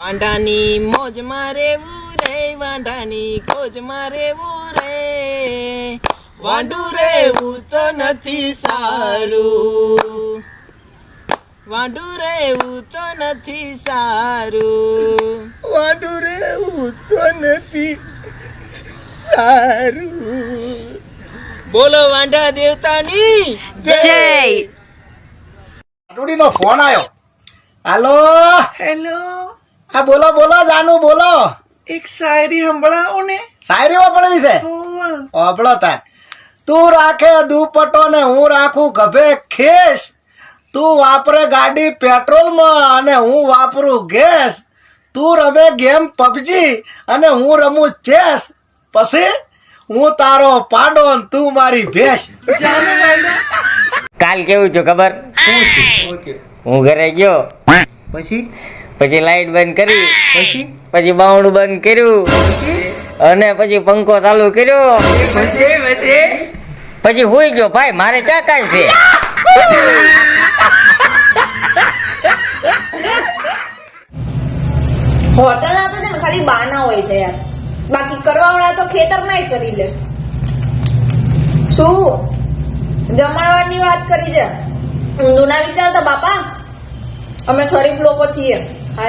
વાંઢાની મોજમાં મારેવું રે વાંડાની ખોજમાં મારેવું રે. વાંડું રેવું તો નથી સારું. વાંડું રેવું તો નથી સારું. વાંડું રહેવું તો નથી સારું. બોલો વાંડા દેવતાની. નો ફોન આવ્યો હાલો હેલો. હા બોલો બોલો જાનુ બોલો. એક શાયરી સંભળાવો ને. શાયરી વાપરવી છે? ઓબળો તાર. તું રાખે દુપટ્ટો ને હું રાખું ગભે ખેસ. તું વાપરે ગાડી પેટ્રોલમાં અને હું વાપરું ગેસ. તું રમે ગેમ પબજી અને હું રમું ચેસ. પછી હું તારો પાડો ને તું મારી ભેસ. કાલ કેવું છું ખબર? હું ઘરે ગયો. પછી? પછી લાઈટ બંધ કરી પછી? પછી બાવણું બંધ કર્યું અને પછી પંખો ચાલુ કર્યો. પછી હોઈ ગયો ભાઈ મારે ક્યાં કાંઈ છે? હોટલ તો છે ને ખાલી બાના હોય છે યાર. બાકી કરવા વાળા તો ખેતરમાં કરી લે. શું? જમણવારની વાત કરી છે. ઊંધું ના વિચારતા બાપા? અમે શરીફ લોકો છીએ तू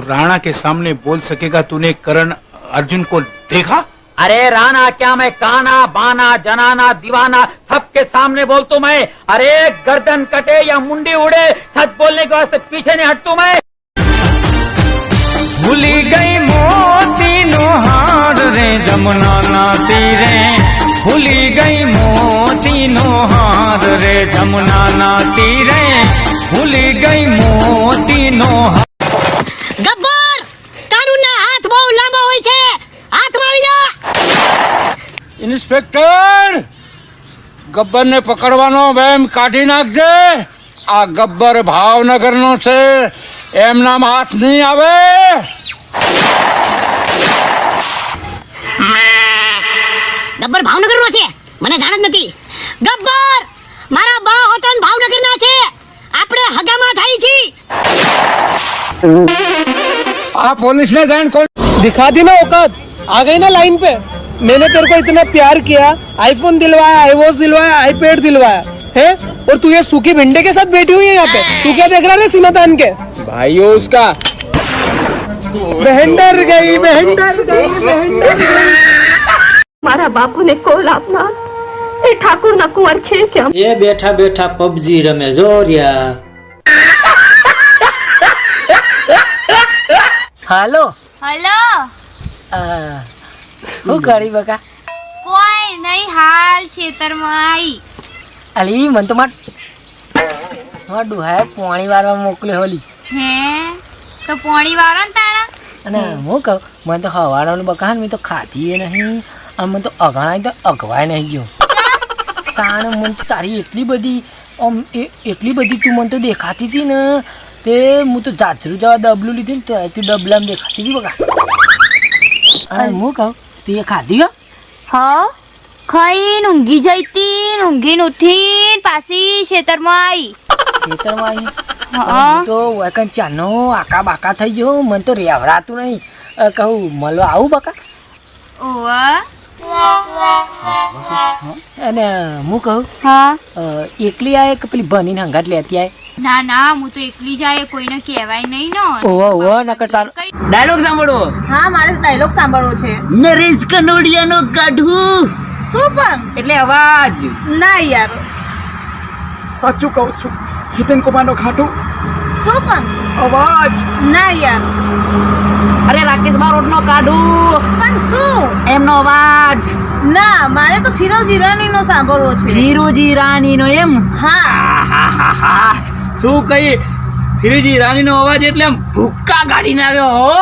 राणा के सामने बोल सकेगा तूने करण अर्जुन को देखा? अरे राणा, क्या मैं काना, बाना, जनाना, दीवाना सबके सामने बोल तो मैं अरे गर्दन कटे या मुंडी उड़े सच बोलने के वास्ते पीछे नहीं हटू मैं भूली गई मोती नो हार रे जमुना ना तीरे भूली गई मोती नो हार रे जमुना ना तीरे भूली गई मोती नो हार ગબ્બર તારું ના હાથ બહુ લાંબા હોય છે હાથમાં આવી જા ઇન્સ્પેક્ટર ગબ્બર ને પકડવાનો વેમ કાઢી નાખજે આ ગબ્બર ભાવનગર નો છે એમનામાં હાથ નહીં આવે ગબ્બર ભાવનગર નો છે મને જાણ જ નથી ગબ્બર મારા બા હોતન ભાવનગર ના છે આપણે હગામાં થાય છી આ પોલીસ ને જાણ કોણ दिखा दी ना औकात आ गई ना लाइन पे मैंने तेरे को इतना प्यार किया आईफोन दिलवाया आईवॉच दिलवाया आईपैड दिलवाया है और तू ये सूखी भिंडे के साथ बैठी हुई है यहाँ पे तू क्या देख रहा है सीना तान के ભાઈઓ ઉસકા बहन डर गई बहन डर गई बहन डर गई મારા બાપુને કોલ આપનાર એ ઠાકુરના કુંવર છે કે એ બેઠા બેઠા પબજી રમે જોરિયા હાલો હલો શું કરી બકા. કોઈ નહીં હાલ ખેતરમાં આવી અલી મન તો માર હા ડુહાય પાણી વારવા મોકલ્યો હોલી. હે? તો પોણી વાળો ને તારા અને હું. કહું મને તો હવાડાનું બકાન મેં તો ખાધી નહીં. અને મને તો અઘણાય તો અગવાય નહીં ગયો. કારણ મને તો તારી એટલી બધી આમ એ એટલી બધી તું મને તો દેખાતી હતી ને તે હું તો જાજરું જવા ડબલું લીધું ને તો તું ડબલામાં દેખાતી હતી બકા. અને હું કહું તું ખાધી હો? ખાઈને ઊંઘી જઈતી ઊંઘીને ઉઠીને પાછી ખેતરમાં આવી ખેતરમાં આવી તો વકન ચાનો આકા બાકા થઈ ગયો મને તો રેવડાતું નહીં. કહું મળો આવું બકા. ઓવા. અને હું કહું હા. એકલી આય કે પેલી ભણીને હંગાટ લેતી આય? ના ના હું તો એકલી જાય કોઈને કહેવાય નહીં ને. ઓવા ઓવા નકર કરતા ડાયલોગ સાંભળો. હા મારે ડાયલોગ સાંભળવો છે. નરેશ કનોડિયાનો કાઢું. શું પણ? એટલે અવાજ. ના યાર. સાચું કહું છું. હિતેન કુમારનો ખાટું. શું અવાજ. ના યાર. અરે રાકેશ બારોટ નો કાઢું. પણ શું? એમનો અવાજ. ના મારે તો ફિરોઝ ઈરાની નો સાંભળવો છે. ફિરોજી હા નો એમ? હા. શું કઈ ફિરીજી રાણીનો અવાજ એટલે આમ ભૂક્કા કાઢીને આવ્યો હો?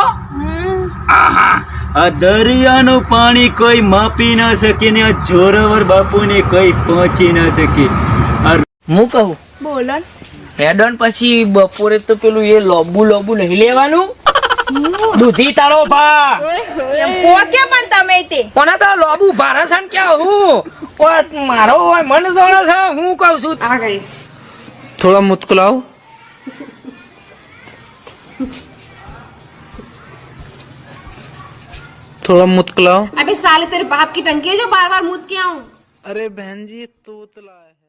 આહા આ દરિયાનું પાણી કોઈ માપી ન શકે ને આ જોરાવર બાપુને કોઈ પહોંચી ન શકે. હું કહું? બોલો. રેડન પછી બપોરે તો પેલું એ લોબુ લોબુ નહીં લેવાનું? દૂધી તાળો ભા. પોકે પણ તમે તે. કોના તો લોબુ ભારાસન ક્યાં હું? મારો હોય મન જોડે છે હું કહું છું. આ ગઈ थोड़ा मुस्कुराओ। थोड़ा मुस्कुराओ। अबे साले तेरे बाप की टंकी है जो बार बार मुद के आऊँ। अरे बहन जी तोतला है।